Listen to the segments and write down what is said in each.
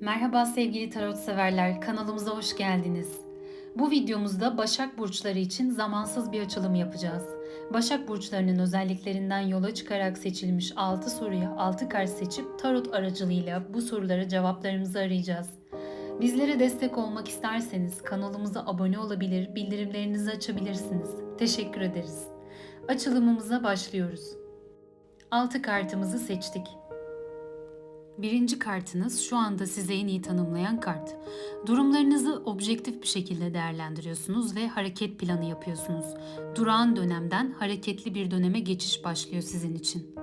Merhaba sevgili tarot severler, kanalımıza hoş geldiniz. Bu videomuzda Başak Burçları için zamansız bir açılım yapacağız. Başak Burçlarının özelliklerinden yola çıkarak seçilmiş 6 soruya 6 kart seçip tarot aracılığıyla bu sorulara cevaplarımızı arayacağız. Bizlere destek olmak isterseniz kanalımıza abone olabilir, bildirimlerinizi açabilirsiniz. Teşekkür ederiz. Açılımımıza başlıyoruz. 6 kartımızı seçtik. Birinci kartınız şu anda size en iyi tanımlayan kart. Durumlarınızı objektif bir şekilde değerlendiriyorsunuz ve hareket planı yapıyorsunuz. Durağan dönemden hareketli bir döneme geçiş başlıyor sizin için.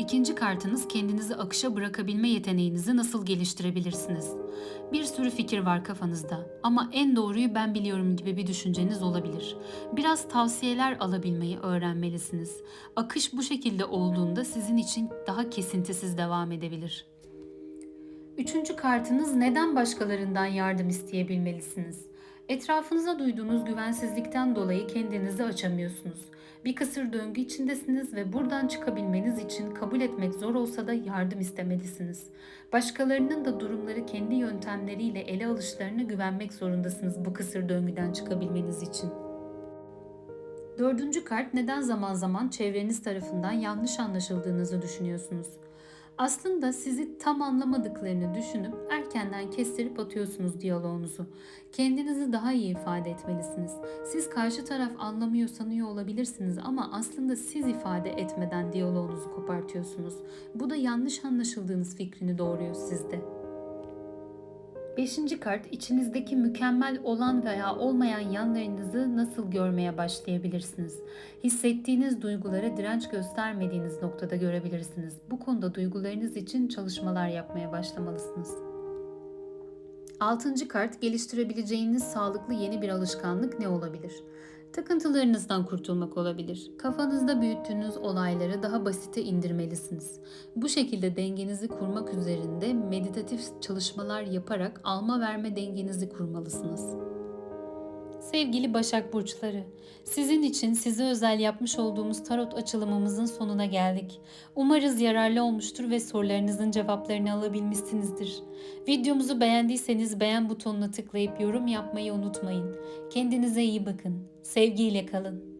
İkinci kartınız kendinizi akışa bırakabilme yeteneğinizi nasıl geliştirebilirsiniz? Bir sürü fikir var kafanızda ama en doğruyu ben biliyorum gibi bir düşünceniz olabilir. Biraz tavsiyeler alabilmeyi öğrenmelisiniz. Akış bu şekilde olduğunda sizin için daha kesintisiz devam edebilir. Üçüncü kartınız neden başkalarından yardım isteyebilmelisiniz? Etrafınıza duyduğunuz güvensizlikten dolayı kendinizi açamıyorsunuz. Bir kısır döngü içindesiniz ve buradan çıkabilmeniz için kabul etmek zor olsa da yardım istemelisiniz. Başkalarının da durumları kendi yöntemleriyle ele alışlarına güvenmek zorundasınız bu kısır döngüden çıkabilmeniz için. Dördüncü kart neden zaman zaman çevreniz tarafından yanlış anlaşıldığınızı düşünüyorsunuz? Aslında sizi tam anlamadıklarını düşünüp erkenden kestirip atıyorsunuz diyaloğunuzu. Kendinizi daha iyi ifade etmelisiniz. Siz karşı taraf anlamıyor sanıyor olabilirsiniz ama aslında siz ifade etmeden diyaloğunuzu kopartıyorsunuz. Bu da yanlış anlaşıldığınız fikrini doğuruyor sizde. Beşinci kart içinizdeki mükemmel olan veya olmayan yanlarınızı nasıl görmeye başlayabilirsiniz? Hissettiğiniz duygulara direnç göstermediğiniz noktada görebilirsiniz. Bu konuda duygularınız için çalışmalar yapmaya başlamalısınız. Altıncı kart geliştirebileceğiniz sağlıklı yeni bir alışkanlık ne olabilir? Takıntılarınızdan kurtulmak olabilir. Kafanızda büyüttüğünüz olayları daha basite indirmelisiniz. Bu şekilde dengenizi kurmak üzerinde meditatif çalışmalar yaparak alma verme dengenizi kurmalısınız. Sevgili Başak Burçları, sizin için size özel yapmış olduğumuz tarot açılımımızın sonuna geldik. Umarız yararlı olmuştur ve sorularınızın cevaplarını alabilmişsinizdir. Videomuzu beğendiyseniz beğen butonuna tıklayıp yorum yapmayı unutmayın. Kendinize iyi bakın. Sevgiyle kalın.